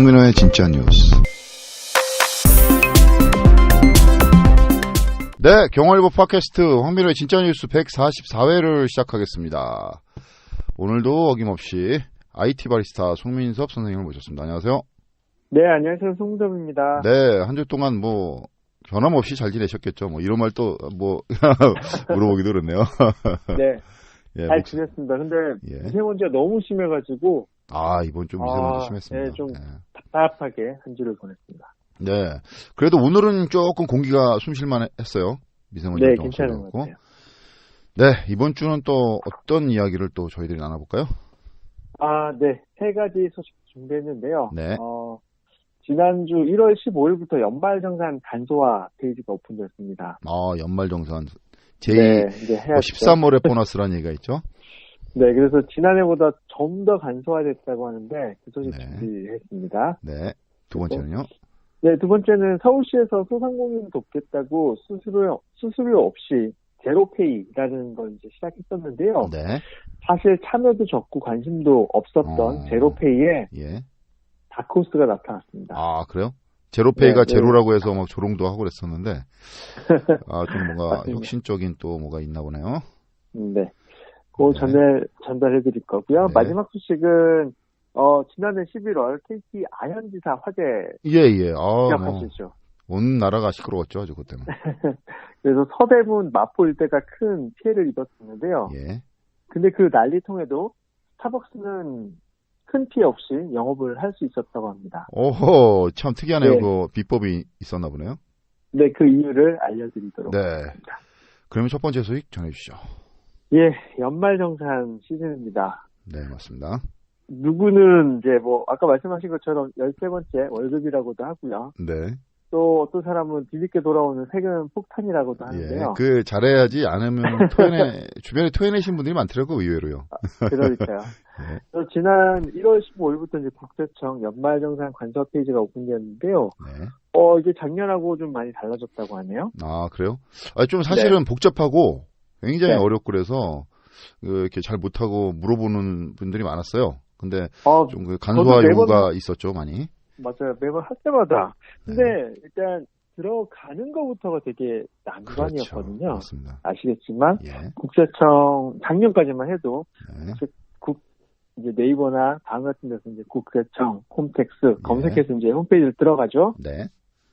홍민호의 진짜 뉴스. 네, 경월일보 팟캐스트 황민호의 진짜 뉴스 144회를 시작하겠습니다. 오늘도 어김없이 IT 바리스타 송민섭 선생님을 모셨습니다. 안녕하세요. 네, 안녕하세요. 송점입니다. 네, 한 주 동안 뭐 변함없이 잘 지내셨겠죠. 뭐 이런 말 또 뭐 물어보기도 그렇네요. 네, 예, 잘 목- 지냈습니다. 근데 예. 미세먼지가 너무 심해가지고 아 이번 주 미세먼지 아, 심했습니다. 네, 좀- 네. 답답하게 한 주를 보냈습니다. 네. 그래도 오늘은 조금 공기가 숨쉴만 했어요. 미세먼지 네, 좀 괜찮은. 것 같아요. 네, 이번 주는 또 어떤 이야기를 또 저희들이 나눠볼까요? 아, 네, 세 가지 소식 준비했는데요. 네. 어, 지난주 1월 15일부터 연말정산 간소화 페이지가 오픈됐습니다. 아, 연말정산. 제2 네, 이제 뭐 해야죠. 13월의 보너스라는 얘기가 있죠. 네, 그래서 지난해보다 좀 더 간소화됐다고 하는데 그 소식 네. 준비했습니다. 네. 두 번째는요. 네, 두 번째는 서울시에서 소상공인 돕겠다고 수수료, 수수료 없이 제로페이라는 걸 이제 시작했었는데요. 네. 사실 참여도 적고 관심도 없었던 어. 제로페이에 예. 다크호스가 나타났습니다. 아, 그래요? 제로페이가 네, 네. 제로라고 해서 막 조롱도 하고 그랬었는데, 아, 좀 뭔가. 혁신적인 또 뭐가 있나 보네요. 네. 네. 전달, 전달해 드릴 거고요. 네. 마지막 소식은, 어, 지난해 11월 KT 아현지사 화재 예, 예. 아, 뭐, 기억하시죠? 온 나라가 시끄러웠죠, 아주 그때는. 그래서 서대문 마포 일대가 큰 피해를 입었었는데요. 예. 근데 그 난리통에도 스타벅스는 큰 피해 없이 영업을 할 수 있었다고 합니다. 오호, 참 특이하네요. 네. 그 비법이 있었나 보네요. 네, 그 이유를 알려드리도록 네. 하겠습니다. 그러면 첫 번째 소식 전해주시죠. 예, 연말정산 시즌입니다. 네, 맞습니다. 누구는 이제 뭐 아까 말씀하신 것처럼 13번째 월급이라고도 하고요. 네. 또 어떤 사람은 뒤늦게 돌아오는 세금 폭탄이라고도 예. 하는데요. 그, 잘해야지 않으면 토해내, 주변에 토해내신 분들이 많더라고요, 의외로요. 그러니까요. 네. 지난 1월 15일부터 이제 국세청 연말정산 관서 페이지가 오픈되었는데요. 네. 어, 이게 작년하고 좀 많이 달라졌다고 하네요. 아, 그래요? 아, 좀 사실은 복잡하고 굉장히 네. 어렵고 그래서, 그 이렇게 잘 못하고 물어보는 분들이 많았어요. 근데 어, 좀그 간소화 요구가 있었죠, 많이. 맞아요. 매번 할 때마다. 네. 근데 일단 들어가는 것부터가 되게 난관이었거든요. 그렇죠. 맞습니다. 아시겠지만 예. 국세청 작년까지만 해도 네. 이제 네이버나 다음 같은 데서 이제 국세청 홈택스 검색해서 이제 홈페이지를 들어가죠. 네.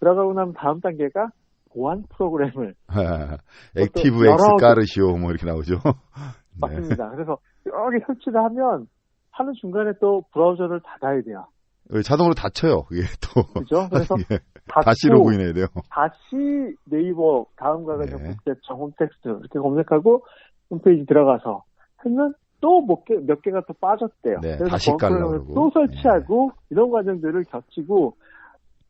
들어가고 나면 다음 단계가 보안 프로그램을 액티브 여러 X 개- 까르시오, 뭐 이렇게 나오죠. 네. 맞습니다. 그래서 개 설치를 하면 하는 중간에 또 브라우저를 닫아야 돼요. 어, 자동으로 닫혀요, 그게 또. 그죠? 그래서 예. 닫고 다시 로그인해야 돼요. 다시 네이버 다음 가가지고 네. 국세청 홈택스 이렇게 검색하고 홈페이지 들어가서 하면 또몇 개, 몇 개가 또 빠졌대요. 네, 그래서 다시 깔라고. 또 설치하고 이런 과정들을 겹치고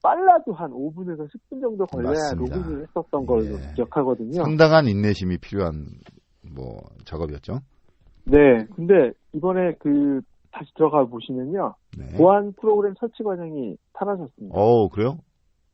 빨라도 한 5분에서 10분 정도 걸려야 맞습니다. 로그인을 했었던 걸로 예. 기억하거든요. 상당한 인내심이 필요한 뭐 작업이었죠. 네, 근데 이번에 그 다시 들어가 보시면요. 네. 보안 프로그램 설치 과정이 사라졌습니다. 어, 그래요?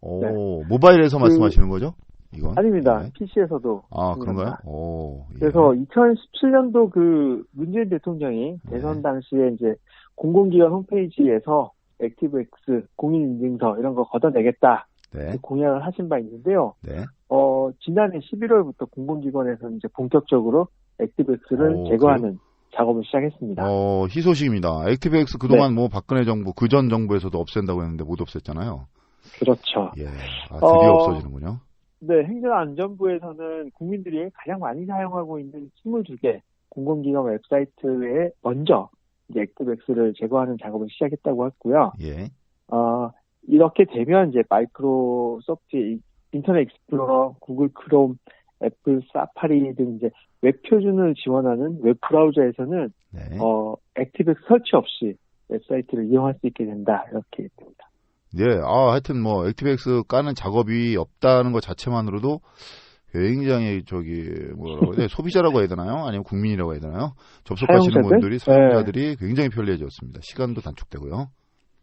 오, 네. 모바일에서 그- 말씀하시는 거죠? 이건? 아닙니다. 네. PC에서도. 아, 그런가요? 오. 예. 그래서 2017년도 그 문재인 대통령이 네. 대선 당시에 이제 공공기관 홈페이지에서 액티브엑스 공인인증서 이런 거 걷어내겠다 네. 공약을 하신 바 있는데요. 네. 어, 지난해 11월부터 공공기관에서 이제 본격적으로 액티브엑스를 오, 제거하는 작업을 시작했습니다. 어, 희소식입니다. 액티브엑스 그동안 네. 뭐 박근혜 정부, 그 전 정부에서도 없앤다고 했는데 못 없앴잖아요. 그렇죠. 예. 아, 드디어 어, 없어지는군요. 네, 행정안전부에서는 국민들이 가장 많이 사용하고 있는 22개 공공기관 웹사이트에 먼저 이제 액티브엑스를 제거하는 작업을 시작했다고 했고요. 예. 어, 이렇게 되면 이제 마이크로소프트 의 인터넷 익스플로러, 구글 크롬, 애플 사파리 등 이제 웹 표준을 지원하는 웹 브라우저에서는 네. 어, 액티브엑스 설치 없이 웹사이트를 이용할 수 있게 된다 이렇게 됩니다. 예. 아, 하여튼 뭐 액티브엑스 까는 작업이 없다는 것 자체만으로도 굉장히 저기 뭐라고 해야 돼? 소비자라고 해야 되나요? 아니면 국민이라고 해야 되나요? 접속하시는? 분들이 사용자들이 굉장히 편리해졌습니다. 시간도 단축되고요.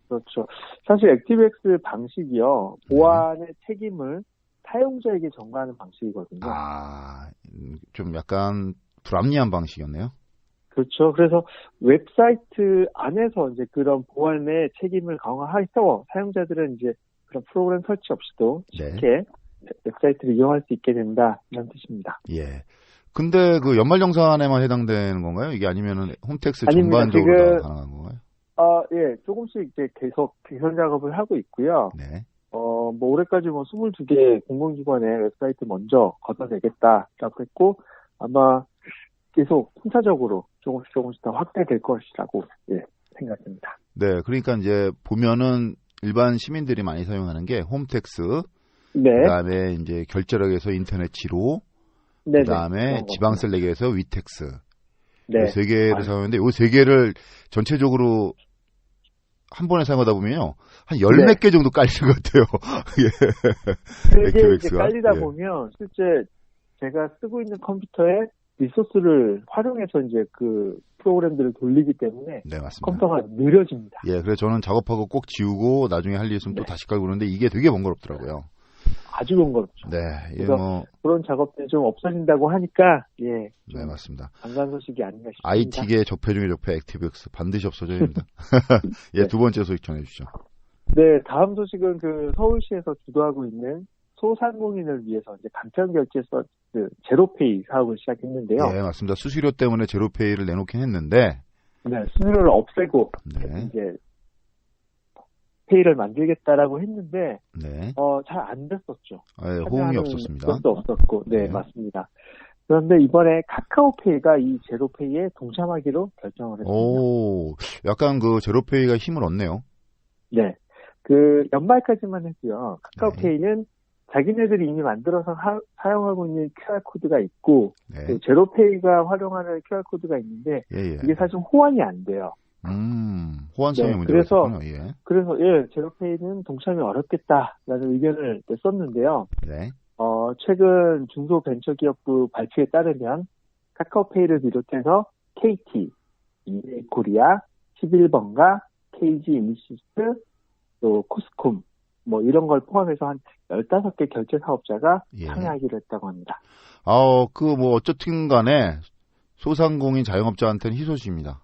그렇죠. 사실 액티브엑스 방식이요 보안의 책임을 사용자에게 전가하는 방식이거든요. 아, 음, 좀 약간 불합리한 방식이었네요. 그렇죠. 그래서 웹사이트 안에서 이제 그런 보안의 책임을 강화해서 사용자들은 이제 그런 프로그램 설치 없이도 네. 쉽게 웹사이트를 이용할 수 있게 된다 이런 뜻입니다. 예. 근데 그 연말 정산에만 해당되는 건가요? 이게 아니면은 홈택스 아닙니다. 전반적으로 지금- 다 가능한 건가요? 아, 예, 조금씩 이제 계속 개선 작업을 하고 있고요. 네. 어, 뭐 올해까지 뭐 22개 공공기관의 웹사이트 먼저 걷어내겠다라고 했고 아마 계속 순차적으로 조금씩 조금씩 더 확대될 것이라고 예, 생각합니다. 네. 그러니까 이제 보면은 일반 시민들이 많이 사용하는 게 홈택스, 네, 그다음에 이제 결제력에서 인터넷 지로, 네, 그다음에 지방셀렉에서 위텍스 네, 이세 개를 아. 사용하는데 이 세 개를 전체적으로 한 번에 사용하다 보면요 한 열몇 네. 개 정도 깔리는 것 같아요. 예. 액티백스가? 깔리다 예. 보면 실제 제가 쓰고 있는 컴퓨터에 리소스를 활용해서 이제 그 프로그램들을 돌리기 때문에 네 맞습니다. 컴퓨터가 느려집니다. 예, 그래서 저는 작업하고 꼭 지우고 나중에 할 일 있으면 또 네. 다시 깔고 그러는데 이게 되게 번거롭더라고요. 아주 번거롭죠. 네, 예, 그래서 뭐, 그런 작업들이 좀 없어진다고 하니까 예, 좀네 맞습니다. 반가운 소식이 아닌가 싶습니다. IT계 적폐 중에 적폐 액티브엑스 반드시 없어져야 됩니다. 예, 네. 두 번째 소식 전해주시죠. 네, 다음 소식은 그 서울시에서 주도하고 있는 소상공인을 위해서 이제 간편 결제 서비스 제로페이 사업을 시작했는데요. 예, 맞습니다. 수수료 때문에 제로페이를 내놓긴 했는데, 네, 수수료를 없애고 네, 이제 페이를 만들겠다라고 했는데 네, 어, 잘 안 됐었죠. 예, 호응이 없었습니다. 것도 없었고, 네, 네. 맞습니다. 그런데 이번에 카카오페이가 이 제로페이에 동참하기로 결정을 했습니다. 오, 약간 그 제로페이가 힘을 얻네요. 네. 그 연말까지만 해도요. 카카오페이는 자기네들이 이미 만들어서 하- 사용하고 있는 QR코드가 있고 네, 그 제로페이가 활용하는 QR코드가 있는데 예, 예. 이게 사실 호환이 안 돼요. 음, 호환성의 네, 문제가 그래서- 있었군요. 예. 그래서 예, 제로페이는 동참이 어렵겠다라는 의견을 냈었는데요. 네, 어, 최근 중소벤처기업부 발표에 따르면 카카오페이를 비롯해서 KT, 이코리아, 11번가, KG 인시스트, 또 코스콤 뭐 이런 걸 포함해서 한 15개 결제 사업자가 예. 참여하기로 했다고 합니다. 아, 그뭐 어쨌든 간에 소상공인 자영업자한테는 희소식입니다.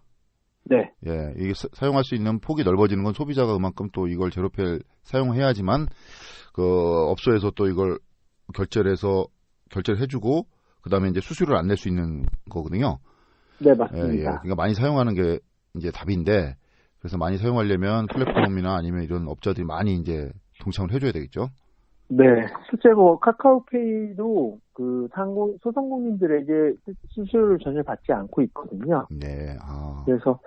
네, 예, 이게 사- 사용할 수 있는 폭이 넓어지는 건 소비자가 그만큼 또 이걸 제로페이를 사용해야지만 그 업소에서 또 이걸 결제를 해서 결제를 해주고 그다음에 이제 수수료를 안 낼 수 있는 거거든요. 네 예, 예. 맞습니다. 그러니까 많이 사용하는 게 이제 답인데 그래서 많이 사용하려면 플랫폼이나 아니면 이런 업자들이 많이 이제 동참을 해줘야 되겠죠. 네, 실제 뭐 카카오페이도 그 상공 소상공인들에게 수수료를 전혀 받지 않고 있거든요. 네, 아, 그래서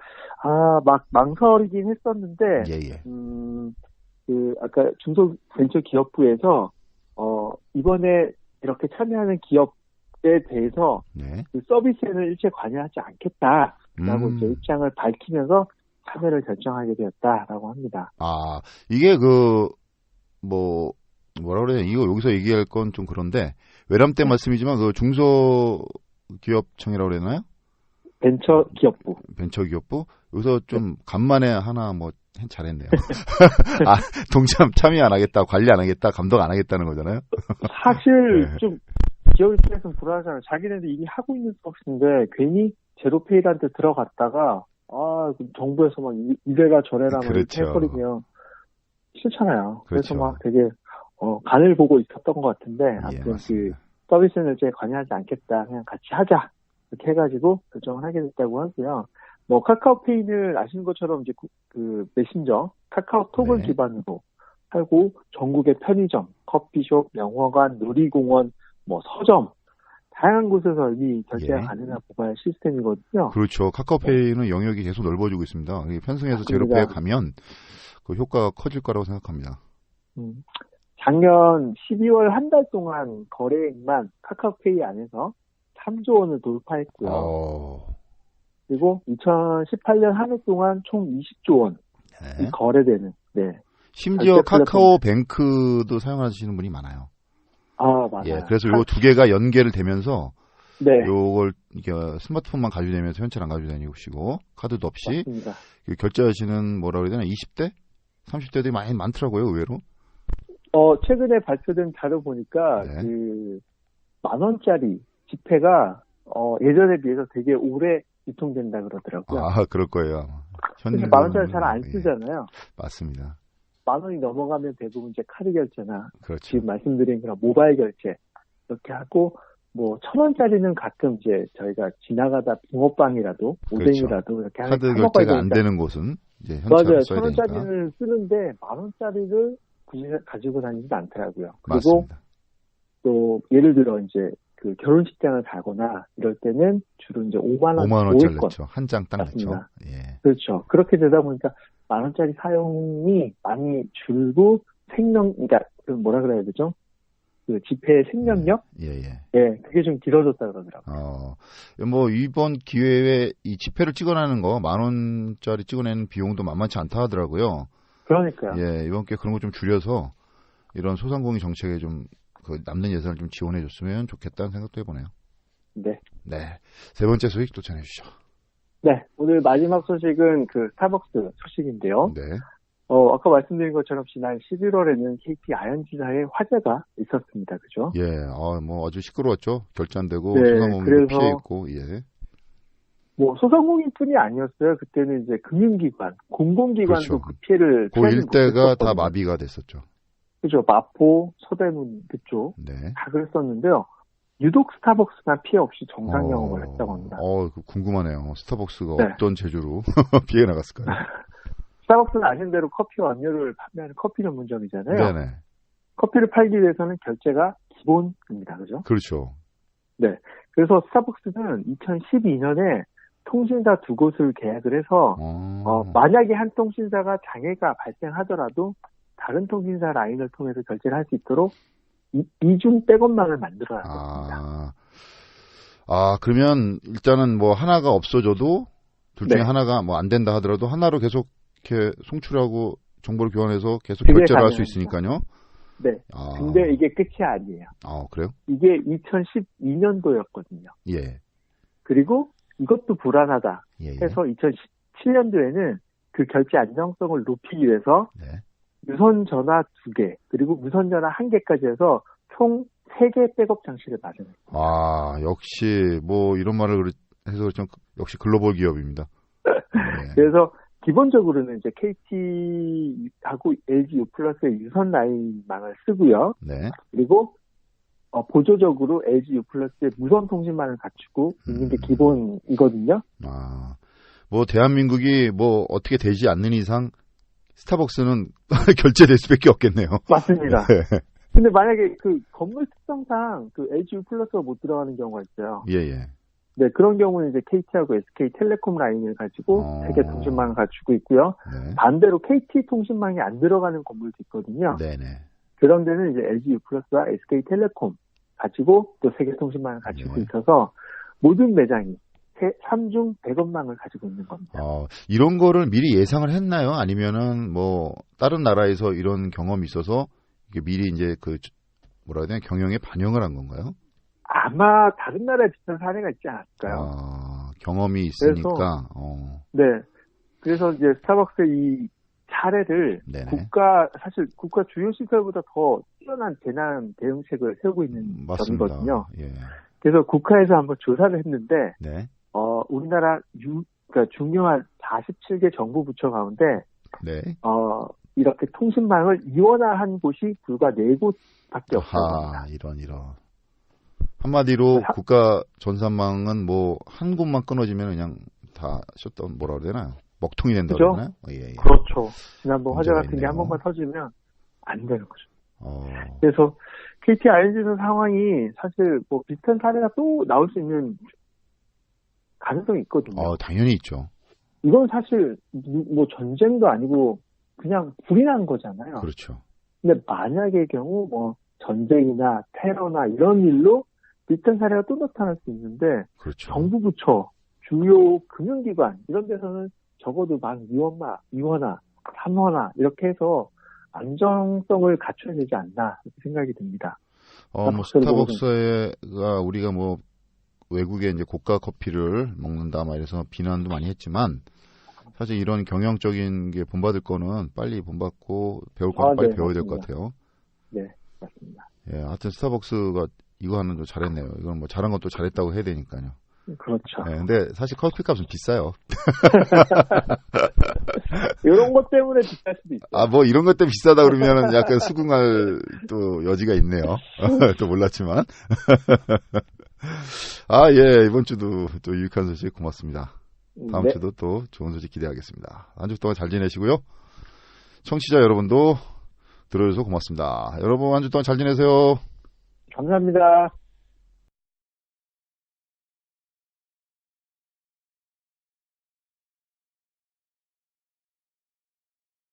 아막 망설이긴 했었는데 예, 예. 음, 그, 아까 중소벤처기업부에서, 어, 이번에 이렇게 참여하는 기업에 대해서 네. 그 서비스에는 일체 관여하지 않겠다라고 음. 이제 입장을 밝히면서 참여를 결정하게 되었다라고 합니다. 아, 이게 그, 뭐, 뭐라 그래야 이거 여기서 얘기할 건 좀 그런데, 외람 때 네. 말씀이지만 그 중소기업청이라고 그랬나요? 벤처기업부. 벤처기업부? 여기서 좀 간만에 하나 뭐, 잘했네요. 아, 동참 참여 안 하겠다, 관리 안 하겠다, 감독 안 하겠다는 거잖아요? 사실 네. 좀 기업 입장에서는 불안하잖아요. 자기네들 이미 하고 있는 서비스인데 괜히 제로페이한테 들어갔다가 아, 그 정부에서 막 이- 이래라 저래라 막 그렇죠. 해버리면 싫잖아요. 그래서 그렇죠. 막 되게 어, 간을 보고 있었던 것 같은데 예, 아무튼 그 맞습니다. 서비스는 이제 관여하지 않겠다. 그냥 같이 하자. 이렇게 해가지고 결정을 하게 됐다고 하고요. 뭐 카카오페이는 아시는 것처럼 이제 그, 그 메신저 카카오톡을 네. 기반으로 하고 전국의 편의점, 커피숍, 영화관, 놀이공원, 뭐 서점 다양한 곳에서 이미 결제가 예. 가능한 모바일 시스템이거든요. 그렇죠. 카카오페이는 영역이 계속 넓어지고 있습니다. 맞습니다. 제로페이에 가면 그 효과가 커질 거라고 생각합니다. 음, 작년 12월 한 달 동안 거래액만 카카오페이 안에서 3조 원을 돌파했고요. 어, 그리고 2018년 한 해 동안 총 20조 원 네. 거래되는. 네. 심지어. 카카오뱅크도 사용하시는 분이 많아요. 아 맞아요. 예, 그래서 요두 개가 연계를 되면서 네. 요걸 이게 스마트폰만 가지고 다니면서 현찰 안 가지고 다니시고 카드도 없이. 그 결제하시는 뭐라 그래야 되나 20대, 30대들이 많이 많더라고요 의외로. 어 최근에 발표된 자료 보니까 네. 그만 원짜리 지폐가 어 예전에 비해서 되게 오래 유통된다 그러더라고요. 아, 그럴 거예요. 아마. 그래서 만 원짜리 잘안 예, 쓰잖아요. 맞습니다. 만 원이 넘어가면 대부분 이제 카드 결제나 그렇죠. 지금 말씀드린 그런 모바일 결제 이렇게 하고 뭐 천 원짜리는 가끔 이제 저희가 지나가다 붕어빵이라도 오뎅이라도 이렇게 하나 그렇죠. 카드 사 먹어야 결제가 안. 되는 곳은 이제 맞아요. 현찰을 천. 원짜리를 쓰는데 만 원짜리를 굳이 가지고 다니지도 않더라고요. 그리고 맞습니다. 또 예를 들어 이제 그 결혼식장을 가거나 이럴 때는 주로 이제 5만 원, 5만 원짜리 5일 건. 냈죠. 한 장 딱 냈죠. 예. 그렇죠. 그렇게 되다 보니까 만 원짜리 사용이 많이 줄고 생명, 그러니까 그 뭐라 그래야 되죠? 그 지폐의 생명력? 예, 예. 예, 그게 좀 길어졌다 그러더라고요. 어, 뭐, 이번 기회에 이 지폐를 찍어내는 거, 만 원짜리 찍어내는 비용도 만만치 않다 하더라고요. 그러니까요. 예, 이번 기회에 그런 거 좀 줄여서 이런 소상공인 정책에 좀, 그 남는 예산을 좀 지원해 줬으면 좋겠다는 생각도 해보네요. 네. 네. 세 번째 소식 또 전해주시죠. 네. 오늘 마지막 소식은 그 스타벅스 소식인데요. 네. 어, 아까 말씀드린 것처럼 지난 11월에는 KT 아현지사에 화재가 있었습니다. 그죠? 예, 아, 뭐 아주 시끄러웠죠. 결제 안 되고 네, 소상공인도 그래서- 피해 있고, 예. 뭐 소상공인뿐이 아니었어요. 그때는 이제 금융기관, 공공기관도 그렇죠. 그 피해를 그 일대가 다. 마비가 됐었죠. 그죠. 마포, 서대문 그쪽 네. 다 그랬었는데요. 유독 스타벅스가 피해 없이 정상 어, 영업을 했다고 합니다. 어, 그 궁금하네요. 스타벅스가 네. 어떤 제주로 피해 나갔을까요? 스타벅스는 아신 대로 커피와 음료를 판매하는 커피 전문점이잖아요. 네네. 커피를 팔기 위해서는 결제가 기본입니다. 그죠? 그렇죠. 그래서 스타벅스는 2012년에 통신사 두 곳을 계약을 해서 어, 어, 만약에 한 통신사가 장애가 발생하더라도 다른 통신사 라인을 통해서 결제를 할 수 있도록 이, 이중 백업망을 만들어놨습니다. 아, 아, 그러면 일단은 뭐 하나가 없어져도 둘 중에 네. 하나가 뭐 안 된다 하더라도 하나로 계속 이렇게 송출하고 정보를 교환해서 계속 결제를 할 수. 있으니까요. 네. 아, 근데 이게 끝이 아니에요. 아, 그래요? 이게 2012년도였거든요. 예. 그리고 이것도 불안하다 예. 예. 해서 2017년도에는 그 결제 안정성을 높이기 위해서 네. 무선 전화 두 개, 그리고 무선 전화 한 개까지 해서 총 세 개 백업 장치를 마련했어요. 아, 역시 뭐 이런 말을 해서 그렇지만 역시 글로벌 기업입니다. 예. 그래서 기본적으로는 이제 KT하고 LG U 플러스의 유선 라인망을 쓰고요. 네. 그리고 어, 보조적으로 LG U 플러스의 무선 통신망을 갖추고 있는 게 음. 기본이거든요. 아, 뭐 대한민국이 뭐 어떻게 되지 않는 이상 스타벅스는 결제될 수밖에 없겠네요. 맞습니다. 네. 근데 만약에 그 건물 특성상 그 LG U 플러스가 못 들어가는 경우가 있어요. 예, 예. 네, 그런 경우는 이제 KT하고 SK 텔레콤 라인을 가지고 어. 세계 통신망을 갖추고 있고요. 네. 반대로 KT 통신망이 안 들어가는 건물도 있거든요. 네네. 그런 데는 이제 LG U 플러스와 SK 텔레콤 가지고 또 세계 통신망을 가지고 네. 있어서 모든 매장이 세, 3중 100원망을 가지고 있는 겁니다. 어, 이런 거를 미리 예상을 했나요? 아니면은 뭐 다른 나라에서 이런 경험이 있어서 미리 이제 그 뭐라 해야 되나 경영에 반영을 한 건가요? 아마 다른 나라에 비슷한 사례가 있지 않을까요? 아, 경험이 있으니까. 어, 네. 그래서 이제 스타벅스의 이 사례를 네네. 국가 사실 국가 주요 시설보다 더 뛰어난 재난 대응책을 세우고 있는 맞습니다. 점이거든요. 예. 그래서 국가에서 한번 조사를 했는데 네. 어 우리나라 유 그러니까 중요한 47개 정부 부처 가운데 네. 어 이렇게 통신망을 이원화한 곳이 불과 네 곳밖에 없습니다. 하, 이런 이런. 한마디로 사- 국가 전산망은 뭐 한 곳만 끊어지면 그냥 다 셧다운 뭐라 그래야 되나요? 먹통이 된다 그죠? 그러나요? 어, 예, 예. 그렇죠. 지난번 화재 같은 게 한. 번만 터지면 안 되는 거죠. 어, 그래서 KT 아이언즈는 상황이 사실 뭐 비슷한 사례가 또 나올 수 있는 가능성이 있거든요. 어, 당연히 있죠. 이건 사실 누- 뭐 전쟁도 아니고 그냥 불이 난 거잖아요. 그렇죠. 근데 만약의 경우 뭐 전쟁이나 테러나 이런 일로 비슷한 사례가 또 나타날 수 있는데 그렇죠. 정부 부처, 주요 금융기관 이런 데서는 적어도 만 2원마, 2원화, 3원화 이렇게 해서 안정성을 갖춰야 되지 않나 생각이 듭니다. 어, 뭐 스타벅스를 스타벅스가 우리가 뭐 외국에 이제 고가 커피를 먹는다 막 이래서 비난도 많이 했지만 사실 이런 경영적인 게 본받을 거는 빨리 본받고 배울 거는 아, 빨리 네, 배워야 될 것. 같아요. 맞습니다. 예, 하여튼 스타벅스가 이거 하는 거 잘했네요. 이건 뭐 잘한 것도 잘했다고 해야 되니까요. 그렇죠. 네, 근데 사실 커피 값은 비싸요. 이런 것 때문에 비쌀 수도 있어요. 아, 뭐 이런 것 때문에 비싸다 그러면은 약간 수긍할 또 여지가 있네요. 또 몰랐지만. 아, 예, 이번 주도 또 유익한 소식 고맙습니다. 다음 네. 주도 또 좋은 소식 기대하겠습니다. 한 주 동안 잘 지내시고요. 청취자 여러분도 들어주셔서 고맙습니다. 여러분 한 주 동안 잘 지내세요. 감사합니다.